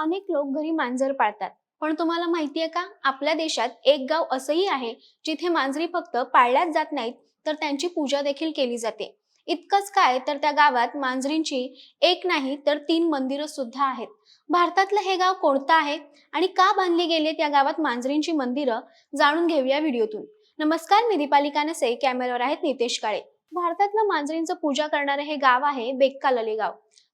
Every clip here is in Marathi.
अनेक लोक घरी मांजर पाळतात. पण तुम्हाला माहितीये का? आपल्या देशात एक गाव असंही आहे जिथे मांजरी फक्त पाळल्याच जात नाहीत तर त्यांची पूजा देखील केली जाते. इतकंच काय तर त्या गावात मांजरींची एक नाही तर तीन मंदिरं सुद्धा आहेत. भारतातलं हे गाव कोणतं आहे? आणि का बांधली गेले त्या गावात मांजरींची मंदिरं? जाणून घेऊया व्हिडिओतून. नमस्कार मी दीपालिका नसे. कॅमेऱ्यावर आहेत नितेश काळे. भारतातलं मांजरींचं पूजा करणारे हे गाव आहे बेक्कालले गाव.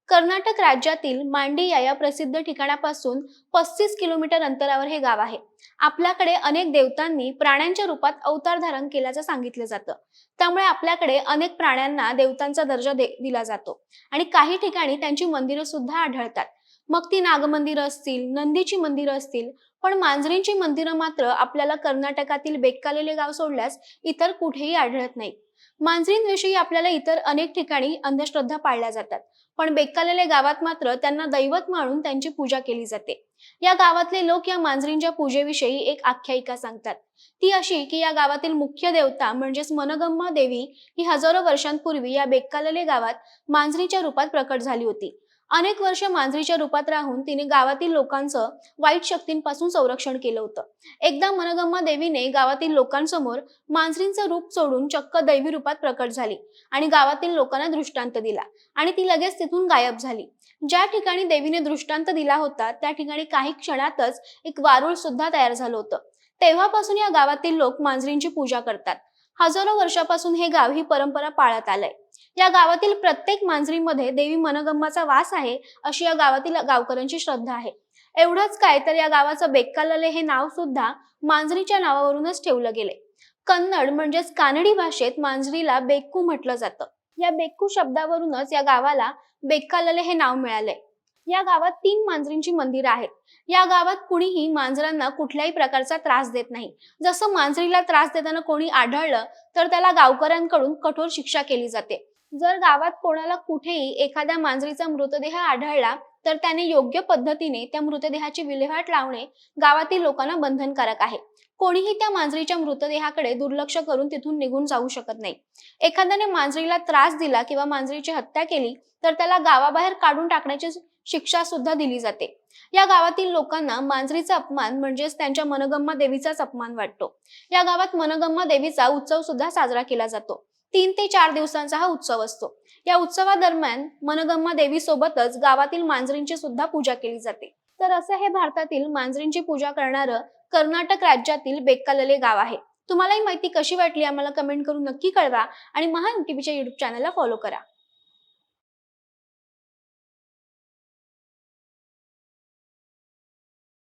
कर्नाटक राज्यातील मांडिया या प्रसिद्ध ठिकाणापासून पस्तीस किलोमीटर अंतरावर हे गाव आहे. आपल्याकडे अनेक देवतांनी प्राण्यांच्या रूपात अवतार धारण केल्याचं सांगितलं जातं. त्यामुळे आपल्याकडे अनेक प्राण्यांना देवतांचा दर्जा दे दिला जातो. आणि काही ठिकाणी त्यांची मंदिरं सुद्धा आढळतात. मग ती नागमंदिरं असतील नंदीची मंदिरं असतील पण मांजरींची मंदिरं मात्र आपल्याला कर्नाटकातील बेक्कालेले गाव सोडल्यास इतर कुठेही आढळत नाही. मांजरींविषयी आपल्याला इतर अनेक ठिकाणी अंधश्रद्धा पाळल्या जातात. पण बेक्कालेले गावात मात्र त्यांना दैवत मानून त्यांची पूजा केली जाते. या गावातले लोक या मांजरींच्या पूजेविषयी एक आख्यायिका सांगतात. ती अशी की या गावातील मुख्य देवता म्हणजेच मनगम्मा देवी ही हजारो वर्षांपूर्वी या बेक्कालेले गावात मांजरीच्या रूपात प्रकट झाली होती. अनेक वर्ष मांजरीच्या रूपात राहून तिने गावातील लोकांचं वाईट शक्तींपासून संरक्षण केलं होतं. एकदा मनगम्मा देवीने गावातील लोकांसमोर मांजरींचं रूप सोडून चक्क दैवी रूपात प्रकट झाली आणि गावातील लोकांना दृष्टांत दिला आणि ती लगेच तिथून गायब झाली. ज्या ठिकाणी देवीने दृष्टांत दिला होता त्या ठिकाणी काही क्षणातच एक वारुळ सुद्धा तयार झालं होतं. तेव्हापासून या गावातील लोक मांजरींची पूजा करतात. हजारो वर्षापासून हे गाव ही परंपरा पाळत आलंय. या गावातील प्रत्येक मांजरीमध्ये देवी मनगम्माचा वास आहे अशी या गावातील गावकऱ्यांची श्रद्धा आहे. एवढंच काय तर या गावाचं बेक्कालले हे नाव सुद्धा मांजरीच्या नावावरूनच ठेवलं गेले. कन्नड म्हणजेच कानडी भाषेत मांजरीला बेक्कू म्हटलं जातं. या बेक्कू शब्दावरूनच या गावाला बेक्कालले हे नाव मिळाले. या गावात तीन मांजरींची मंदिरं आहेत. या गावात कुणीही मांजरांना कुठल्याही प्रकारचा त्रास देत नाही. जसं मांजरीला त्रास देताना कोणी आढळलं तर त्याला गावकऱ्यांकडून कठोर शिक्षा केली जाते. जर गावात कोणाला कुठेही एखाद्या मांजरीचा मृतदेह आढळला तर त्याने योग्य पद्धतीने त्या मृतदेहाची विल्हेवाट लावणे गावातील लोकांना बंधनकारक आहे. कोणीही त्या मांजरीच्या मृतदेहाकडे दुर्लक्ष करून तिथून निघून जाऊ शकत नाही. एखाद्याने मांजरीला त्रास दिला किंवा मांजरीची हत्या केली तर त्याला गावाबाहेर काढून टाकण्याची शिक्षा सुद्धा दिली जाते. या गावातील लोकांना मांजरीचा अपमान म्हणजेच त्यांच्या मनगम्मा देवीचाच अपमान वाटतो. या गावात मनगम्मा देवीचा उत्सव सुद्धा साजरा केला जातो. तीन ते चार दिवसांचा हा उत्सव असतो. या उत्सवादरम्यान मनगम्मा देवी सोबतच गावातील मांजरींची सुद्धा पूजा केली जाते. तर असं हे भारतातील मांजरींची पूजा करणारं कर्नाटक राज्यातील बेक्कालले गाव आहे. तुम्हाला ही माहिती कशी वाटली? आम्हाला कमेंट करून नक्की कळवा आणि महान टीव्हीच्या युट्यूब चॅनलला फॉलो करा.